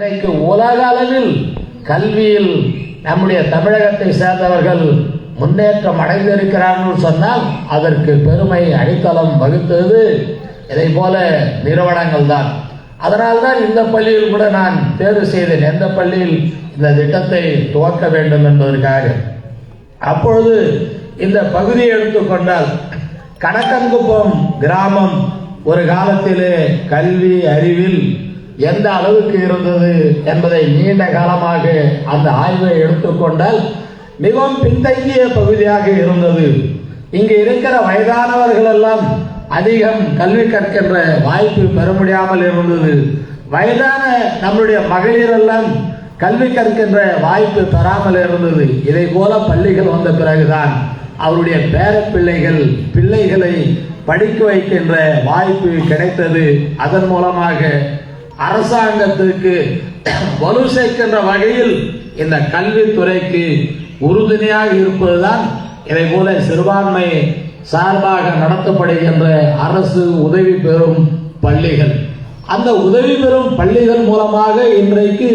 இன்றைக்கு உலக அளவில் கல்வியில் நம்முடைய தமிழகத்தை சேர்ந்தவர்கள் முன்னேற்றம் அடைந்திருக்கிறார்கள் சொன்னால் அதற்கு பெருமை அடித்தளம் வகுத்தது. இதை போல நிறுவனங்கள் தான். அதனால்தான் இந்த பள்ளியில் கூட நான் தேர்வு செய்தேன். எந்த பள்ளியில் இந்த திட்டத்தை துவக்க வேண்டும் என்பதற்காக. அப்பொழுது இந்த பகுதியை எடுத்துக்கொண்டால் கணக்கங்குப்பம் கிராமம் ஒரு காலத்திலே கல்வி அறிவில் எந்த அளவுக்கு இருந்தது என்பதை நீண்ட காலமாக அந்த ஆய்வை எடுத்துக்கொண்டால் மிகவும் பின்தங்கிய பகுதியாக இருந்தது. இங்கு இருக்கிற வயதானவர்கள் எல்லாம் அதிகம் கல்வி கற்கின்ற வாய்ப்பு பெற முடியாமல் இருந்தது. வயதான நம்முடைய மகளிர் எல்லாம் கல்வி கற்கின்ற வாய்ப்பு பெறாமல் இருந்தது. இதை போல பள்ளிகள் வந்த பிறகுதான் அவருடைய பேர பிள்ளைகள் பிள்ளைகளை படிக்க வைக்கின்ற வாய்ப்பு கிடைத்தது. அதன் மூலமாக அரசாங்கத்திற்கு வலு சேர்க்கின்ற வகையில் இந்த கல்வித்துறைக்கு உறுதுணையாக இருப்பதுதான் இதை போல சிறுபான்மை சார்பாக நடத்தப்படுகின்ற அரசு உதவி பெறும் பள்ளிகள். அந்த உதவி பெறும் பள்ளிகள் மூலமாக இன்றைக்கு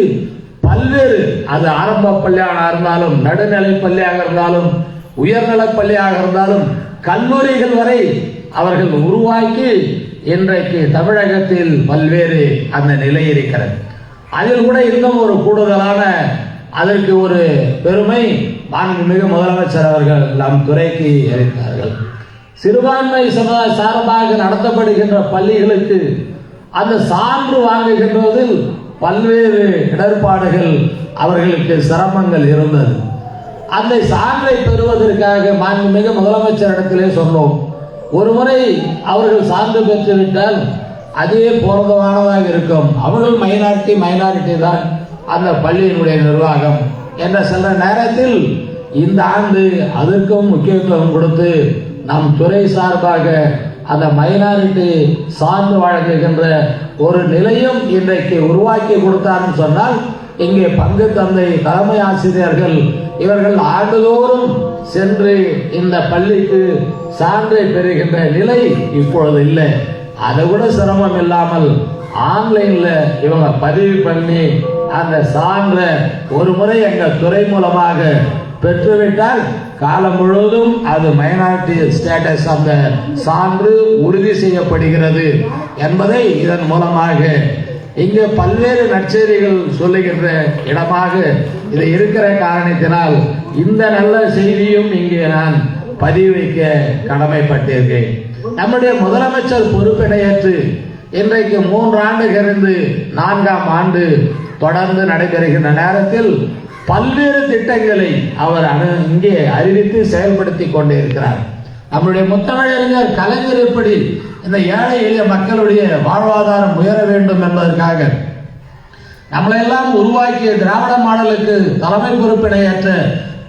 பல்வேறு அது ஆரம்ப பள்ளியாக இருந்தாலும் நடுநிலை பள்ளியாக இருந்தாலும் உயர்நிலை பள்ளியாக இருந்தாலும் கல்லூரிகள் வரை அவர்கள் உருவாக்கி இன்றைக்கு தமிழகத்தில் பல்வேறு அந்த நிலை இருக்கிறது. அதில் கூட இன்னும் ஒரு கூடுதலான அதற்கு ஒரு பெருமை மாண்புமிகு முதலமைச்சர் அவர்கள் நம் துறைக்கு அளித்தார்கள் சிறுபான்மை சமுதாய சார்பாக நடத்தப்படுகின்ற பள்ளிகளுக்கு அந்த சான்று வாங்குகின்றதில் பல்வேறு இடர்பாடுகள் அவர்களுக்கு சிரமங்கள் இருந்தது. அந்த சான்றை பெறுவதற்காக மாண்புமிகு முதலமைச்சரிடத்திலே சொன்னோம். ஒரு முறை அவர்கள் சான்று பெற்றுவிட்டால் அதுவே போறதமானதாக இருக்கும். அவர்கள் மைனாரிட்டி மைனாரிட்டி தான் அந்த பள்ளியினுடைய நிர்வாகம் என்ற சில நேரத்தில் இந்த ஆண்டு அதற்கும் முக்கியத்துவம் கொடுத்து நம் துறை சார்பாக அந்த மைனாரிட்டி சார்ந்து வழங்குகின்ற ஒரு நிலையும் இன்றைக்கு உருவாக்கி கொடுத்தார்னு சொன்னால் இங்கே பங்கு தந்தை தலைமை ஆசிரியர்கள் இவர்கள் ஆண்டுதோறும் சென்று இந்த பள்ளிக்கு சான்றை பெறுகின்ற நிலை இப்பொழுது இல்லை. அதை விட சிரமம் இல்லாமல் ஆன்லைன்ல இவங்க பதிவு பண்ணி அந்த சான்றை ஒரு முறை எங்கள் துறை மூலமாக பெற்றுவிட்டால் காலம் முழுவதும் அது மைனாரிட்டி ஸ்டேட்டஸ் அந்த சான்று உறுதி செய்யப்படுகிறது என்பதை இதன் மூலமாக இங்கு பல்வேறு நற்செய்திகள் சொல்லுகின்ற இடமாக இது இருக்கிற காரணத்தினால் இந்த நல்ல செய்தியும் இங்கே நான் பதிவு வைக்க கடமைப்பட்டிருக்கேன். நம்முடைய முதலமைச்சர் பொறுப்பினையேற்று இன்றைக்கு மூன்று ஆண்டு நான்காம் ஆண்டு தொடர்ந்து நடைபெறுகின்ற நேரத்தில் பல்வேறு திட்டங்களை அவர் அணு இங்கே அறிவித்து செயல்படுத்தி கொண்டிருக்கிறார். நம்முடைய முத்தமிழறிஞர் கலைஞர் எப்படி இந்த ஏழை எளிய மக்களுடைய வாழ்வாதாரம் உயர வேண்டும் என்பதற்காக நம்மளையெல்லாம் உருவாக்கிய திராவிட மாடலுக்கு தலைமை பொறுப்பினை ஏற்ற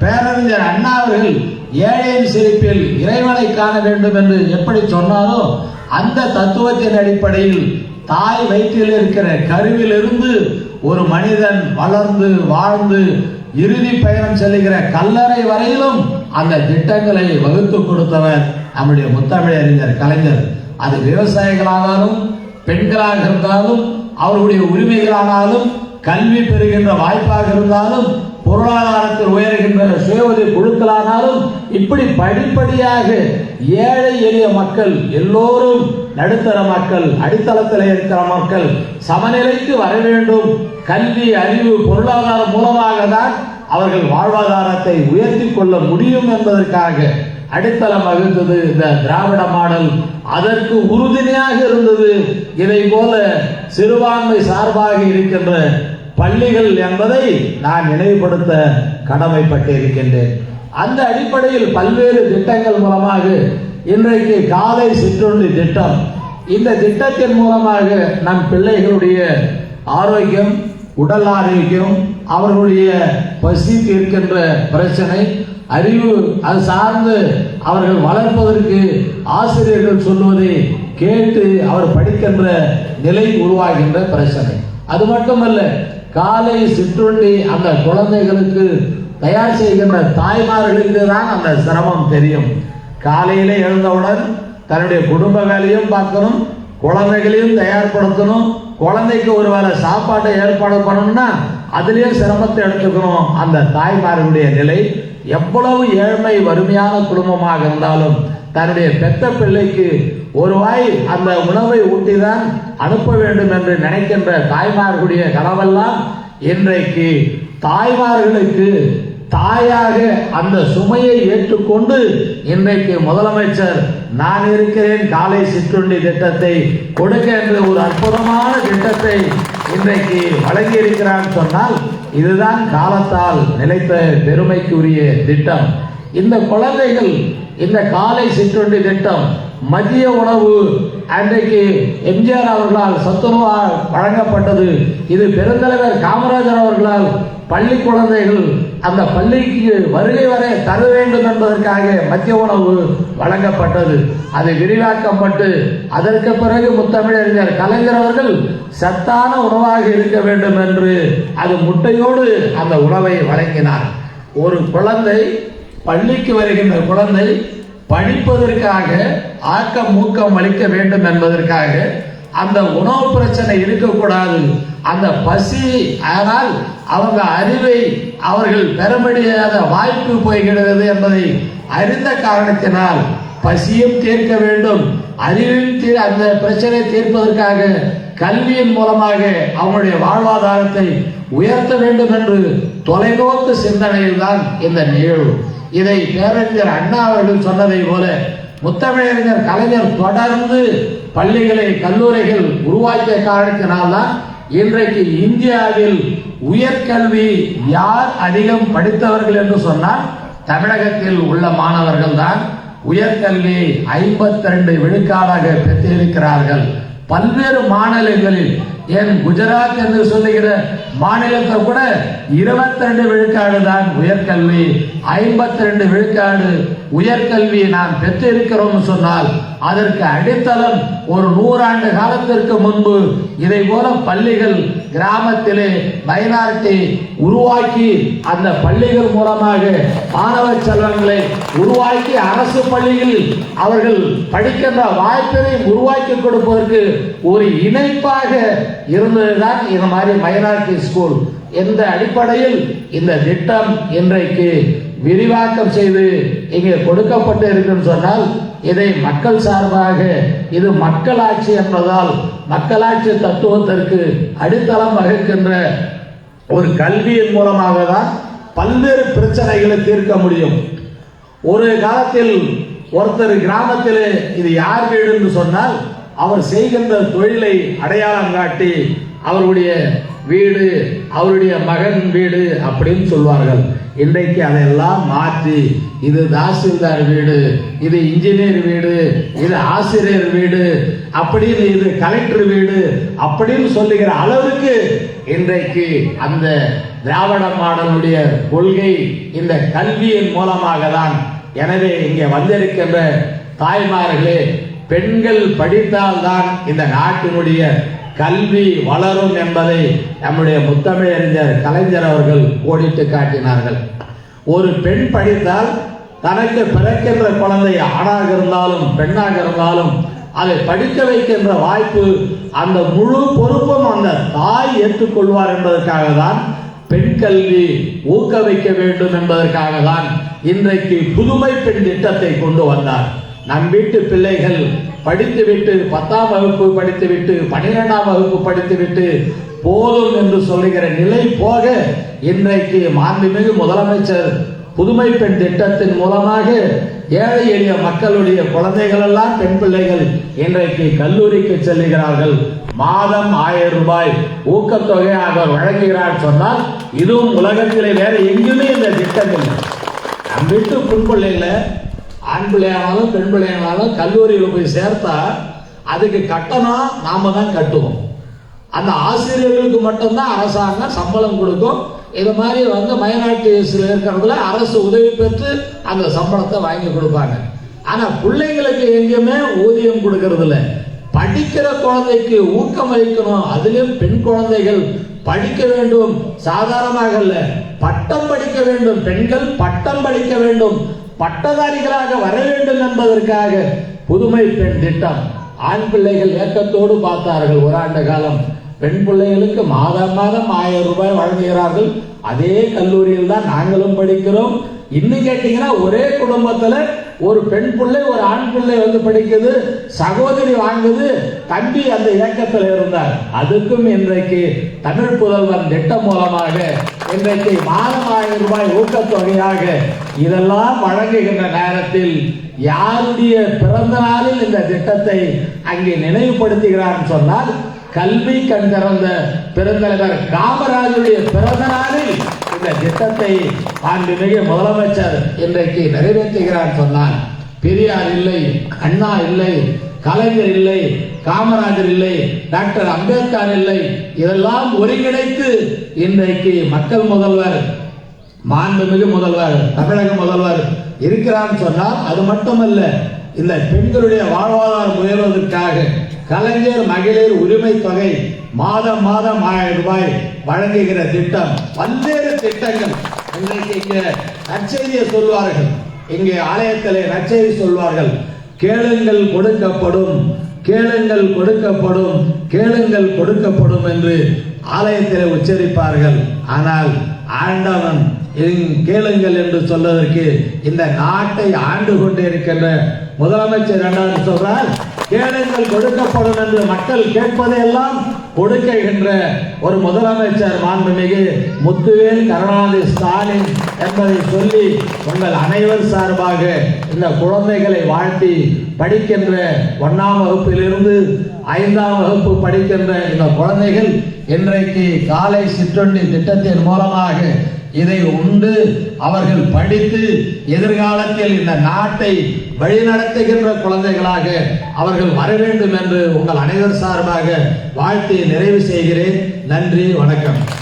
பேரறிஞர் அண்ணா அவர்கள் ஏழையின் சிரிப்பில் இறைவனை காண வேண்டும் என்று எப்படி சொன்னாரோ அந்த தத்துவத்தின் அடிப்படையில் தாய் வயிற்றில் இருக்கிற கருவிலிருந்து ஒரு மனிதன் வளர்ந்து வாழ்ந்து இறுதி பயணம் செல்லுகிற கல்லறை வரையிலும் அந்த திட்டங்களை வகுத்து கொடுத்தவர் நம்முடைய முத்தமிழறிஞர் கலைஞர். அது விவசாயிகளானாலும் பெண்களாக இருந்தாலும் அவர்களுடைய உரிமைகளானாலும் கல்வி பெறுகின்ற வாய்ப்பாக இருந்தாலும் பொருளாதாரத்தில் உயர்கின்ற சுய குழுக்களானாலும் இப்படி படிப்படியாக ஏழை எளிய மக்கள் எல்லோரும் நடுத்தர மக்கள் அடித்தளத்தில் இருக்கிற மக்கள் சமநிலைக்கு வர வேண்டும். கல்வி அறிவு பொருளாதாரம் மூலமாக தான் அவர்கள் வாழ்வாதாரத்தை உயர்த்தி கொள்ள முடியும் என்பதற்காக அடித்தளம் வகுத்தது இந்த திராவிட மாடல். அதற்கு உறுதுணையாக இருந்தது இதை போல சிறுபான்மை சார்பாக இருக்கின்ற பள்ளிகள் என்பதை நான் நினைவுபடுத்த கடமைப்பட்டிருக்கின்றேன். அந்த அடிப்படையில் பல்வேறு திட்டங்கள் மூலமாக இன்றைக்கு காலை சிற்றுண்டி திட்டம். இந்த திட்டத்தின் மூலமாக நம் பிள்ளைகளுடைய ஆரோக்கியம் உடல் ஆரோக்கியம் அவர்களுடைய பசி தீர்க்கின்ற பிரச்சனை அறிவு அது சார்ந்து அவர்கள் வளர்ப்பதற்கு ஆசிரியர்கள் சொல்வதை கேட்டு அவர் படிக்கின்ற நிலை உருவாகின்ற பிரச்சனை. அது மட்டுமல்ல காலை சிற்றுண்டி அந்த குழந்தைகளுக்கு தயார் செய்கின்ற தாய்மார்களுக்கு தான் அந்த சிரமம் தெரியும். காலையில எழுந்தவுடன் தன்னுடைய குடும்ப வேலையும் பார்க்கணும் குழந்தைகளையும் தயார்படுத்தணும் குழந்தைக்கு ஒரு வேளை சாப்பாட்டை ஏற்பாடு பண்ணணும்னா அதுலயே சிரமத்தை எடுத்துக்கணும். அந்த தாய்மார்களுடைய நிலை எவ்வளவு ஏழ்மை வறுமையான குடும்பமாக இருந்தாலும் தன்னுடைய பெத்த பிள்ளைக்கு ஒரு வாய் அந்த உணவை ஊட்டிதான் அனுப்ப வேண்டும் என்று நினைக்கின்ற தாய்மார்களுடைய கனவெல்லாம் இன்றைக்கு தாய்மார்களுக்கு தாயாக அந்த சுமையை ஏற்றுக்கொண்டு இன்றைக்கு முதலமைச்சர் நான் இருக்கிறேன் காலை சிற்றுண்டி திட்டத்தை கொடுக்க என்ற ஒரு அற்புதமான திட்டத்தை இன்றைக்கு வழங்கி இருக்கிறான்னு சொன்னால் இதுதான் காலத்தால் நிலைத்த பெருமைக்குரிய திட்டம். இந்த குழந்தைகள் இந்த காலை சிற்றுண்டி திட்டம் மதிய உணவு அன்றைக்கு எம்ஜிஆர் அவர்களால் சத்துணவா வழங்கப்பட்டது. இது பெருந்தலைவர் காமராஜர் அவர்களால் பள்ளி குழந்தைகள் அந்த பள்ளிக்கு வருகை வரை தர வேண்டும் என்பதற்காக மத்திய உணவு வழங்கப்பட்டது. அது விரிவாக்கப்பட்டு அதற்கு பிறகு முத்தமிழறிஞர் கலைஞர் அவர்கள் சத்தான உணவாக இருக்க வேண்டும் என்று அது முட்டையோடு அந்த உணவை வழங்கினார். ஒரு குழந்தை பள்ளிக்கு வருகின்ற குழந்தை படிப்பதற்காக ஆக்கம் ஊக்கம் அளிக்க வேண்டும் என்பதற்காக அந்த உணவு பிரச்சனை இருக்கக்கூடாது. அந்த பசி ஆனால் அவங்க அறிவை அவர்கள் பெற முடியாத வாய்ப்பு போய்கிறது என்பதை அறிந்த காரணத்தினால் பசியும் தீர்க்க வேண்டும். அறிவையும் தீர் அந்த பிரச்சனை தீர்ப்பதற்காக கல்வியின் மூலமாக அவங்களுடைய வாழ்வாதாரத்தை உயர்த்த வேண்டும் என்று தொலைநோக்கு சிந்தனையில் தான் இந்த நிகழ்வு. இதை பேரறிஞர் அண்ணா அவர்கள் சொன்னதை போல முத்தமிழறிஞர் கலைஞர் தொடர்ந்து பள்ளிகளை கல்லூரிகள் உருவாக்கிய காரணத்தினால்தான் இன்றைக்கு இந்தியாவில் உயர்கல்வி யார் அதிகம் படித்தவர்கள் என்று சொன்னால் தமிழகத்தில் உள்ள மாணவர்கள் தான் உயர்கல்வி ஐம்பத்தி ரெண்டு விழுக்காடாக பெற்றிருக்கிறார்கள். பல்வேறு மாநிலங்களில் ஏன் குஜராத் என்று சொல்லுகிற மாநிலத்தை கூட இருபத்தி ரெண்டு விழுக்காடு தான் உயர்கல்வி ஐம்பத்தி ரெண்டு விழுக்காடு உயர்கல்வி நாம் பெற்றிருக்கிறோம் சொன்னால் அதற்கு அடித்தளம் ஒரு நூறாண்டு காலத்திற்கு முன்பு இதை போல பள்ளிகள் கிராமத்திலே மைனாரிட்டி உருவாக்கி அந்த பள்ளிகள் மூலமாக மாணவ செல்வங்களை உருவாக்கி அரசு பள்ளியில் அவர்கள் படிக்கின்ற வாய்ப்பினை உருவாக்கி கொடுப்பதற்கு ஒரு இணைப்பாக இருந்ததுதான் இந்த மாதிரி மைனாரிட்டி ஸ்கூல் எந்த அடிப்படையில் இந்த திட்டம் இன்றைக்கு விரிவாக்கம் செய்து இங்கே கொடுக்கப்பட்டு இருக்குன்னு சொன்னால் இதை மக்கள் சார்பாக இது மக்களாட்சி என்பதால் மக்களாட்சி தத்துவத்திற்கு அடித்தளம் வகுக்கின்ற ஒரு கல்வியின் மூலமாக தான் பல்வேறு பிரச்சனைகளை தீர்க்க முடியும். ஒரு காலத்தில் ஒருத்தர் கிராமத்தில் இது யார் வீடுன்னு சொன்னால் அவர் செய்கின்ற தொழிலை அடையாளம் காட்டி அவருடைய வீடு அவருடைய மகன் வீடு அப்படின்னு சொல்வார்கள். இன்றைக்கு அதையெல்லாம் மாற்றி இது தாசில்தார் வீடு இது இன்ஜினியர் வீடு இது ஆசிரியர் வீடு அப்படின்னு இது கலெக்டர் வீடு அப்படின்னு சொல்லுகிற அளவுக்கு இன்றைக்கு அந்த திராவிட மாடலுடைய கொள்கை இந்த கல்வியின் மூலமாக தான் எனவே இங்கே வந்திருக்கின்ற தாய்மார்களே பெண்கள் படித்தால்தான் இந்த நாட்டினுடைய கல்வி வளரும் என்பதை நம்முடைய முத்தமிழறிஞர் கலைஞர் அவர்கள் கோடிட்டு காட்டினார்கள். ஒரு பெண் படித்தால் தனக்கு பிறக்கின்ற குழந்தை ஆணாக இருந்தாலும் பெண்ணாக இருந்தாலும் அதை படிக்க வைக்கின்ற வாய்ப்பு அந்த முழு பொறுப்பும் அந்த தாய் ஏற்றுக்கொள்வார் என்பதற்காக தான் பெண் கல்வி ஊக்குவிக்க வேண்டும் என்பதற்காக தான் இன்றைக்கு புதுமை பெண் திட்டத்தை கொண்டு வந்தார். நம் வீட்டு பிள்ளைகள் படித்துவிட்டு பத்தாம் வகுப்பு படித்துவிட்டு பனிரெண்டாம் வகுப்பு படித்துவிட்டு போதும் என்று சொல்லுகிற நிலை போக இன்றைக்கு மாண்புமிகு முதலமைச்சர் புதுமை பெண் திட்டத்தின் மூலமாக ஏழை எளிய மக்களுடைய குழந்தைகள் எல்லாம் பெண் பிள்ளைகள் இன்றைக்கு கல்லூரிக்கு செல்லுகிறார்கள். மாதம் ஆயிரம் ரூபாய் ஊக்கத்தொகை அவர் வழங்குகிறார் சொன்னால் இதுவும் உலகத்திலே வேற எங்குமே இந்த திட்டம் இல்லை நம் வீட்டு பெண் ஆண் பிள்ளையானாலும் பெண் பிள்ளையானாலும் கல்லூரியில் போய் சேர்த்தா அதுக்கு கட்டணம் நாம தான் கட்டுவோம். அந்த ஆசிரியர்களுக்கு மட்டும்தான் அரசாங்கம் சம்பளம் கொடுக்கும். இது மாதிரி வந்து மைனாரிட்டிஸில் இருக்கிறதுல அரசு உதவி பெற்று அந்த சம்பளத்தை வாங்கி கொடுப்பாங்க. ஆனால் பிள்ளைங்களுக்கு எங்கேயுமே ஊதியம் கொடுக்கறதில்ல. படிக்கிற குழந்தைக்கு ஊக்கம் அளிக்கணும். அதிலும் பெண் குழந்தைகள் படிக்க வேண்டும். சாதாரணமாக அல்ல பட்டம் படிக்க வேண்டும். பெண்கள் பட்டம் படிக்க வேண்டும். பட்டதாரிகளாக வர வேண்டும் என்பதற்காக புதுமை பெண் திட்டம் ஆண் பிள்ளைகள் ஏக்கத்தோடு பார்த்தார்கள். ஒரு ஆண்டு காலம் பெண் பிள்ளைகளுக்கு மாதம் மாதம் ஆயிரம் ரூபாய் வழங்குகிறார்கள். அதே கல்லூரியில் தான் நாங்களும் படிக்கிறோம். இன்னும் கேட்டீங்கன்னா ஒரே குடும்பத்துல ஒரு பெண் பிள்ளை ஒரு ஆண் பிள்ளை வந்து படிக்குது சகோதரி வாங்குது தம்பி அந்த இயக்கத்தில் இருந்தார். அதுக்கும் இன்றைக்கு தமிழ் புதல்வன் திட்டம் மூலமாக இன்றைக்கு மாதம் ஆயிரம் ரூபாய் ஊக்கத்தொகையாக இதெல்லாம் வழங்குகின்ற நேரத்தில் யாருடைய பிறந்த நாளில் இந்த திட்டத்தை அங்கே நினைவுபடுத்துகிறான்னு சொன்னால் கல்வி கண் திறந்த பெருந்தலைவர் காமராஜருடைய பிறந்த நாளில் இந்த திட்டத்தை மாண்புமிகு முதலமைச்சர் இன்றைக்கு நிறைவேற்றுகிறார் சொன்னார் பெரியார் இல்லை அண்ணா இல்லை கலைஞர் இல்லை காமராஜர் இல்லை டாக்டர் அம்பேத்கர் இல்லை. இதெல்லாம் ஒருங்கிணைத்து இன்றைக்கு மக்கள் முதல்வர் மாண்புமிகு முதல்வர் தமிழக முதல்வர் இருக்கிறான்னு சொன்னால் அது மட்டுமல்ல இந்த பெண்களுடைய வாழ்வாதாரம் உயர்வதற்காக கலைஞர் மகளிர் உரிமை தொகை மாதம் மாதம் ஆயிரம் ரூபாய் வழங்குகிற திட்டம் பல்வேறு திட்டங்கள். இன்றைக்கு இங்கே நற்செய்தியை சொல்வார்கள். இங்கே ஆலயத்திலே நற்செய்தி சொல்வார்கள். கேளுங்கள் கொடுக்கப்படும் கேளுங்கள் கொடுக்கப்படும் கேளுங்கள் கொடுக்கப்படும் என்று ஆலயத்தில் உச்சரிப்பார்கள். ஆனால் ஆண்டவன் கேளுங்கள் என்று சொல்வதற்கு இந்த நாட்டை ஆண்டு கொண்டிருக்கின்ற முதலமைச்சர் என்ன சொல்றார் கேளுங்கள் கொடுக்கப்படும் என்று மக்கள் கேட்பதையெல்லாம் கொடுக்கின்ற ஒரு முதலமைச்சர் மாண்புமிகு முத்துவேல் கருணாநிதி ஸ்டாலின் என்பதை சொல்லி உங்கள் அனைவர் சார்பாக இந்த குழந்தைகளை வாழ்த்தி படிக்கின்ற ஒன்னாம் வகுப்பிலிருந்து ஐந்தாம் வகுப்பு படிக்கின்ற இந்த குழந்தைகள் இன்றைக்கு காலை சிற்றுண்டி திட்டத்தின் மூலமாக இதை உண்டு அவர்கள் படித்து எதிர்காலத்தில் இந்த நாட்டை வழிநடத்துகின்ற குழந்தைகளாக அவர்கள் வர வேண்டும் என்று உங்கள் அனைவர் சார்பாக வாழ்த்தி நிறைவு செய்கிறேன். நன்றி வணக்கம்.